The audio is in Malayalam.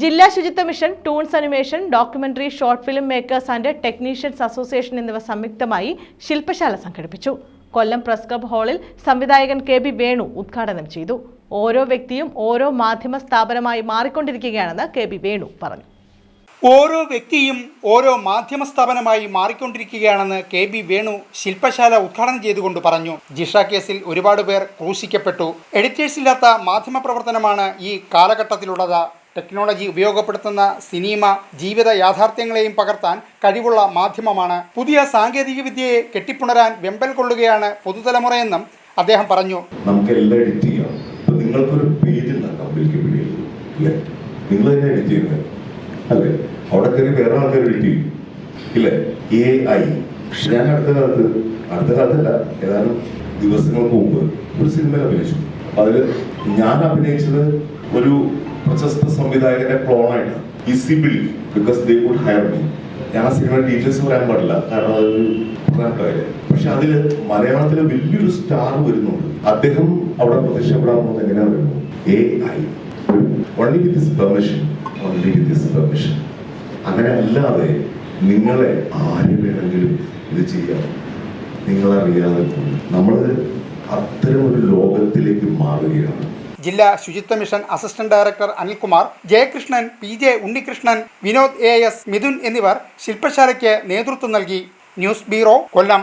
ജില്ലാ ശുചിത്വ mission toons animation documentary short film makers and technicians association എന്നിവ സംയുക്തമായി ശില്പശാല സംഘടിപ്പിച്ചു. കൊല്ലം പ്രസ് ക്ലബ് ഹാളിൽ സംവിധായകൻ കെ ബി വേണു ഉദ്ഘാടനം ചെയ്തു. ഓരോ വ്യക്തിയും ഓരോ മാധ്യമ സ്ഥാപനമായി മാറിക്കൊണ്ടിരിക്കുകയാണെന്ന് കെ ബി വേണു പറഞ്ഞു. ഓരോ വ്യക്തിയും ഓരോ മാധ്യമ സ്ഥാപനമായി മാറിക്കൊണ്ടിരിക്കുകയാണെന്ന് കെ ബി വേണു ശില്പശാല ഉദ്ഘാടനം ചെയ്തുകൊണ്ട് പറഞ്ഞു. ജിഷ കേസിൽ ഒരുപാട് പേർ ക്രൂശിക്കപ്പെട്ടു. എഡിറ്റേഴ്സ് ഇല്ലാത്ത മാധ്യമ പ്രവർത്തനമാണ് ഈ കാലഘട്ടത്തിലുള്ളത്. ടെക്നോളജി ഉപയോഗപ്പെടുത്തുന്ന സിനിമ ജീവിത യാഥാർത്ഥ്യങ്ങളെയും പകർത്താൻ കഴിവുള്ള മാധ്യമമാണ്. പുതിയ സാങ്കേതിക വിദ്യയെ കെട്ടിപ്പുണരാൻ വെമ്പൽ കൊള്ളുകയാണ് പുതുതലമുറയെന്നും അദ്ദേഹം പറഞ്ഞു. നമുക്ക് എഡിറ്റ് ചെയ്യാം. നിങ്ങൾക്കൊരു പേജ് നിങ്ങൾ തന്നെ എഡിറ്റ് ചെയ്യുന്നത്. അല്ലേ? അവിടെ കയറി വേറെ ആൾക്കാർ എഡിറ്റ് ചെയ്യും. ഇല്ലേ? ഞാൻ അടുത്ത കാലത്ത് അടുത്ത കാലത്തല്ല ഏതാനും ദിവസങ്ങൾക്ക് മുമ്പ് ഒരു സിനിമയിൽ അഭിനയിച്ചു. അതിൽ ഞാൻ അഭിനയിച്ചത് ഒരു പ്രശസ്ത സംവിധായകന്റെ ക്ലോണായിട്ട് ഇസിബിളി because they would hire me ഞാൻ ആ സിനിമ ഡീറ്റെയിൽസ് പറയാൻ പാടില്ല കാരണം അതൊരു പ്രധാനപ്പെട്ട കാര്യം. പക്ഷെ അതിൽ മലയാളത്തിലെ വലിയൊരു സ്റ്റാർ വരുന്നുണ്ട്. അദ്ദേഹം അവിടെ പ്രത്യക്ഷപ്പെടാൻ പോകുന്നത് എങ്ങനെയാ വരുന്നത് A I only with this permission only with this permission അങ്ങനെ അല്ലാതെ നിങ്ങളെ ആര് വേണമെങ്കിലും ഇത് ചെയ്യാം. നിങ്ങളറിയാതെ നമ്മൾ അത്തരം ഒരു ലോകത്തിലേക്ക് മാറുകയാണ്. ജില്ലാ ശുചിത്വ mission assistant director Anilkumar Jayakrishnan P J Unnikrishnan Vinod A S Mithun എന്നിവർ ശില്പശാലയ്ക്ക് നേതൃത്വം നൽകി. News bureau Kollam.